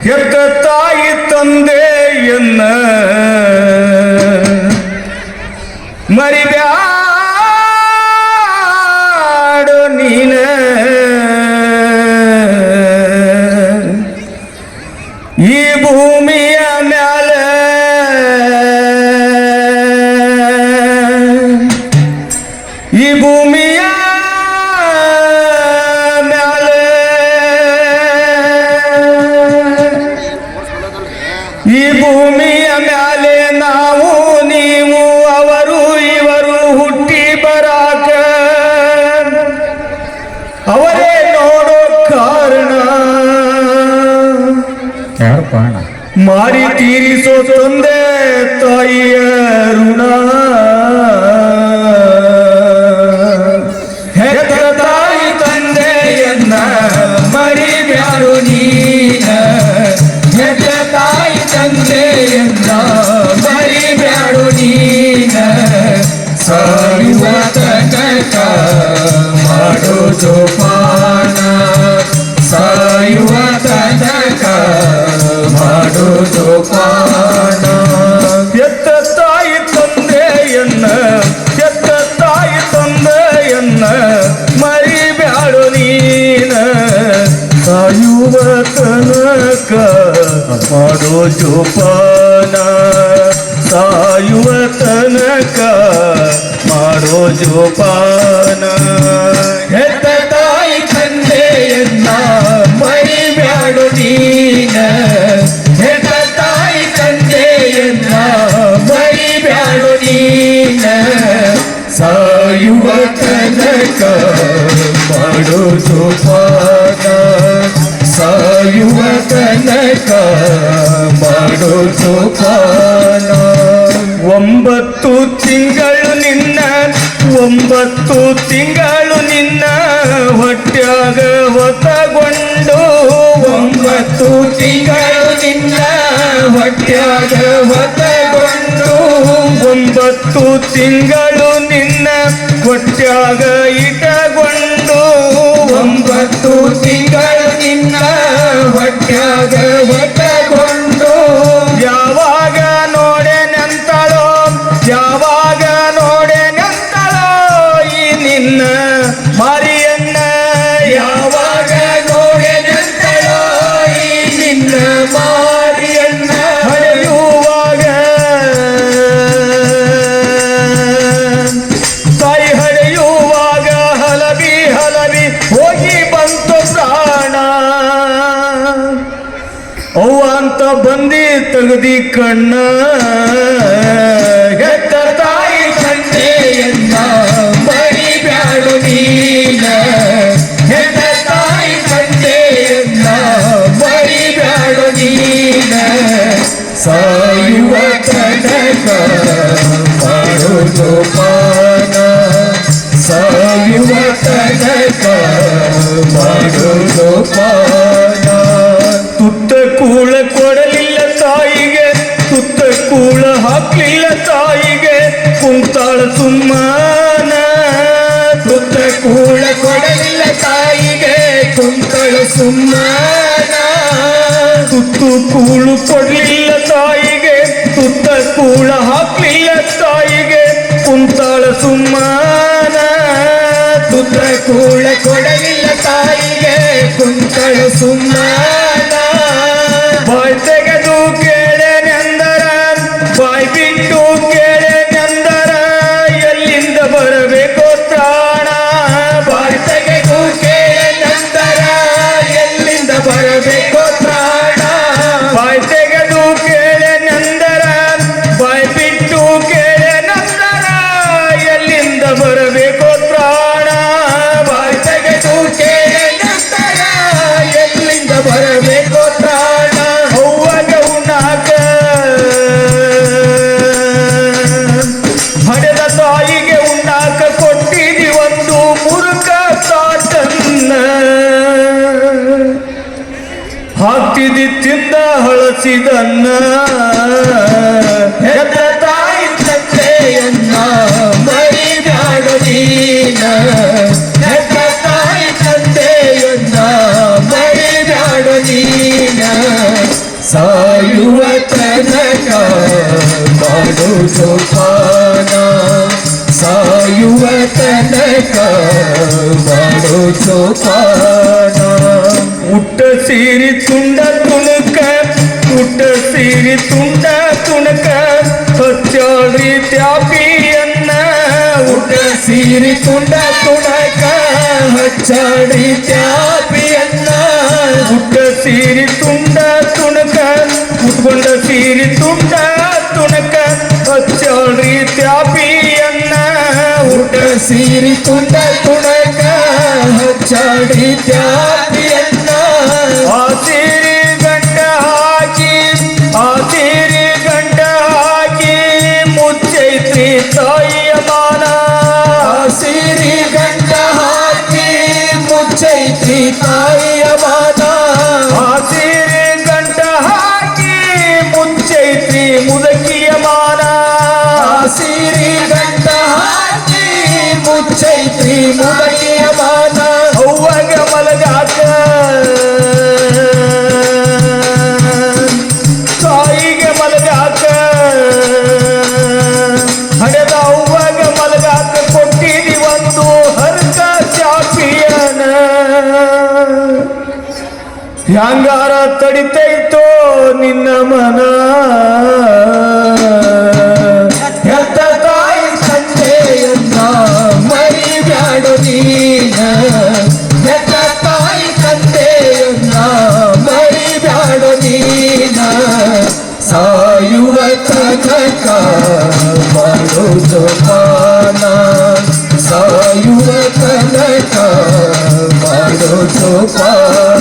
ಹೆತ್ತ ತಾಯಿ ತಂದೆಯನ್ನ ಮರಿಬ್ಯಾಡು ಅವರೇ ನೋಡೋ ಕಾರಣ ಯಾರಪ್ಪ ಅಣ್ಣ ಮಾರಿ ತೀರಿಸೋ ತಂದೆ ತಾಯಿಯ ಋಣ ಮಾಡೋ ಜೋಪಾನ ಸಾಯುವ ತನಕ ಮಾಡೋ ಜೋಪಾನ ಹೆತ್ತ ಒಂಬತ್ತು ತಿಂಗಳು ನಿನ್ನ, ಒಂಬತ್ತು ತಿಂಗಳು ನಿನ್ನ ಹೊಟ್ಯಾಗ ಹೊತ್ತಗೊಂಡು ಒಂಬತ್ತು ತಿಂಗಳು ನಿನ್ನ ಹೊಟ್ಯಾಗ ಹೊತ್ತಗೊಂಡು ಒಂಬತ್ತು ತಿಂಗಳು ನಿನ್ನ ಹೊಟ್ಯಾಗ ಇಟಗೊಂಡು. ಒಂಬತ್ತು ತಿನ್ನ ನಿನ್ನ ಹೊಟ್ಯಾಗ ಅಂತ ಬಂದಿ ತಗದಿ ಕಣ್ಣ. ಹೆತ್ತ ತಾಯಿ ತಂದೆಯನ್ನ ಮರಿಬ್ಯಾಡು ನೀನ. ಹೆತ್ತ ತಾಯಿ ತಂದೆಯನ್ನ ಮರಿಬ್ಯಾಡು ನೀನ. ಸಾಯುವ ತನಕ ಮಾಡೋ ಜೋಪಾನ ಸುಮ್ಮನ ತುತ್ತ ಕೂಳ ಕೊಡಲಿಲ್ಲ ತಾಯಿಗೆ ಕುಂತಾಳ ಸುಮ್ಮನ ತುತ್ತು ಕೂಳು ಕೊಡ್ಲಿಲ್ಲ ಹಾಕಿದಿ ತಿಂದ ಹಳಸಿದನ್ನ. ಎದ್ದ ತಾಯಿ ತಂದೆಯನ್ನ ಮರಿಬ್ಯಾಡ ನೀನ. ಎದ್ದ ತಾಯಿ ತಂದೆಯನ್ನ ಮರಿಬ್ಯಾಡ ನೀನ. ಸಾಯುವ ತನಕ ಮಾಡು ಸೋಪಾನ. ಸಾಯುವ ತನಕ ಮಾಡು ಸೋಪಾನ. ಉಟ್ಟ ಸೀರಿ ತುಂಡ ತುಣುಕ ಉಟ್ಟ ಸೀರಿ ತುಂಡ ತುಣಕ ಹಚ್ಚಾಳ್ರಿ ತ್ಯಾಪಿಯನ್ನ ಉಡ ಸೀರಿ ತುಂಡ ತುಣಕ ಹಚ್ಚಾಡಿ ತ್ಯಾಪಿಯನ್ನ ಉಟ್ಟ ಸೀರಿ ತುಂಡ ತುಣಕ ಉಟ್ಕೊಂಡ ಸೀರಿ ತುಂಡ ತುಣಕ ಹಚ್ಚಾಳ್ರಿ ತ್ಯಾಪಿಯನ್ನ ಉಡ ಸೀರಿ ತುಂಡ ತುಣಕ ಹಚ್ಚಾಡಿ ತ್ಯಾಪಿಯನ್ನ ತಾಯಿಯ ಮಾನ ಆ ಸೀರಿ ಗಂಟ ಹಾಕಿ ಮುಚ್ಚೈತ್ರಿ ಮುದಕಿಯ ಮಾನ ಆ ಸೀರಿ ಗಂಟ ಹಾಕಿ ಮುಚ್ಚೈತಿ ಮುದಕಿಯ ಹ್ಯಾಂಗಾರ ತಡಿತೈತೋ ನಿನ್ನ ಮನ? ಹೆತ್ತ ತಾಯಿ ತಂದೆಯನ್ನ ಮರಿಬ್ಯಾಡ ನೀನ? ಹೆತ್ತ ತಾಯಿ ತಂದೆಯನ್ನ ಮರಿಬ್ಯಾಡ ನೀನ? ಸಾಯುವ ತನಕ ಮಾಡೋ ಜೋಪಾನ ಸಾಯುವ ತನಕ ಮಾಡೋ ಜೋಪಾನ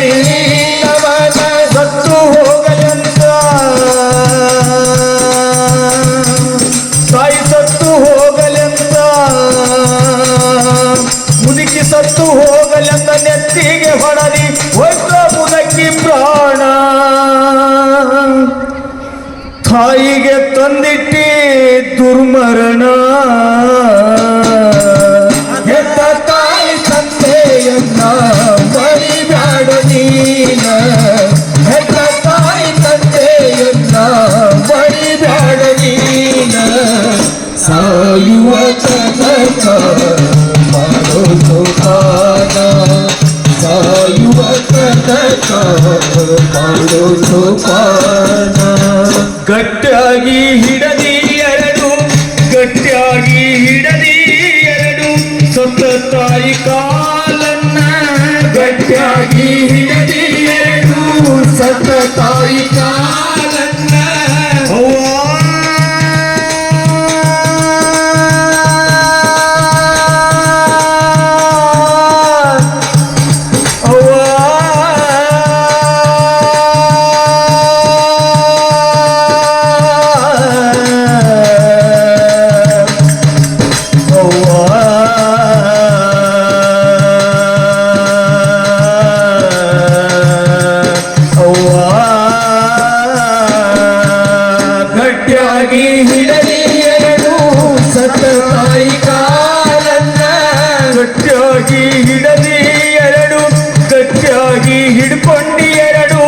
ಕೈದವನ ಸತ್ತು ಹೋಗಲೆಂತ ತಾಯಿ ಸತ್ತು ಹೋಗಲೆಂತ ಮುದುಕಿ ಸತ್ತು ಹೋಗಲೆಂತ ನೆತ್ತಿಗೆ ಹೊಡದಿ ಹೋಯ್ತ ಮುದಕಿ ಪ್ರಾಣ ತಾಯಿಗೆ ತಂದಿಟ್ಟಿ ದುರ್ಮರಣ. ಮಾಡೋ ಗಟ್ಟಾಗಿ ಹಿಡದಿ ಎರಡು ಗಟ್ಟಿಯಾಗಿ ಹಿಡದಿ ಎರಡು, ಸತ್ತ ತಾಯಿ ಕಾಲನ್ನ ಗಟ್ಟಿಯಾಗಿ ಹಿಡದಿ ಎರಡು, ಸತ್ತ ತಾಯಿ ಕಾಲನ್ನ ಗಟ್ಟಿಯಾಗಿ ಹಿಡದಿ ಎರಡು, ಗಟ್ಟಿಯಾಗಿ ಹಿಡ್ಕೊಂಡಿ ಎರಡು.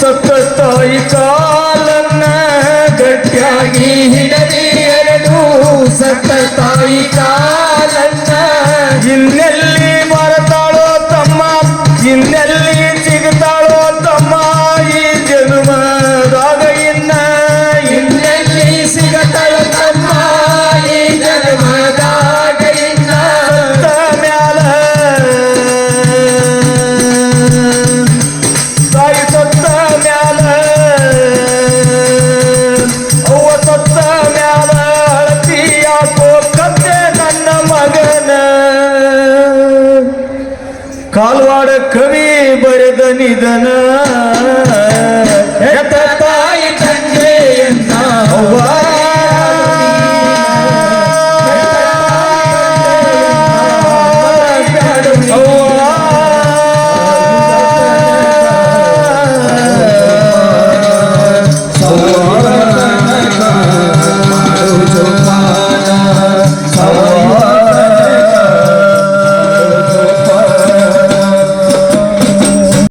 ಸತ್ತ ತಾಯಿ ಕಾಲನ್ನ ಗಟ್ಟಿಯಾಗಿ ಹಿಡದಿ ಎರಡು. ಸತ್ತ ತಾಯಿ ಕಾಲನ್ನ ಇನ್ನೆಲ್ಲಿ ಕವಿ ಬರೆದ ನಿಧನ.